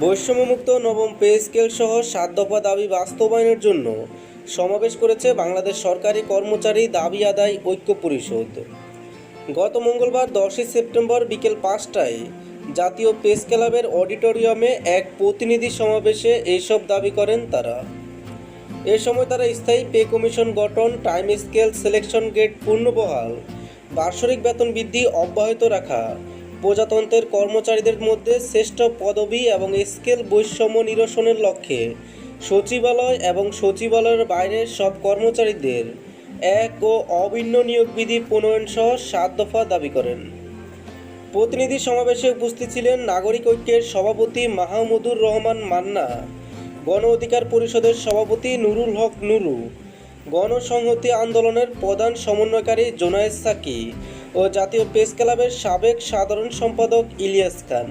বৈষম্যমুক্ত নবম pay scale সহ সাত দফা দাবি বাস্তবায়নের জন্য সমাবেশ করেছে বাংলাদেশ সরকারি কর্মচারী দাবি আদায় ঐক্য পরিষদ। গত মঙ্গলবার দশই সেপ্টেম্বর বিকেল পাঁচটায় জাতীয় প্রেস ক্লাবের অডিটোরিয়ামে এক প্রতিনিধি সমাবেশে এইসব দাবি করেন তারা। এ সময় তারা স্থায়ী পে কমিশন গঠন, টাইম স্কেল, সিলেকশন গেট পূর্ণবহাল বার্ষিক বেতন বৃদ্ধি অব্যাহত রাখা প্রজাতন্ত্রের কর্মচারীদের মধ্যে শ্রেষ্ঠ পদবি এবং স্কেল বৈষম্য নিরসনের লক্ষ্যে সচিবালয় এবং সচিবালয়ের বাইরের সব কর্মচারীদের এক ও অভিন্ন নিয়োগ বিধি প্রণয়ন সহ সাত দফা দাবি করেন। প্রতিনিধি সমাবেশে উপস্থিত ছিলেন নাগরিক ঐক্যের সভাপতি মাহমুদুর রহমান মান্না, গণ অধিকার পরিষদের সভাপতি নুরুল হক নুরু গণসংহতি আন্দোলনের প্রধান সমন্বয়কারী জোনায়েদ সাকি ও জাতীয় প্রেস ক্লাবের সাবেক সাধারণ সম্পাদক ইলিয়াস খান।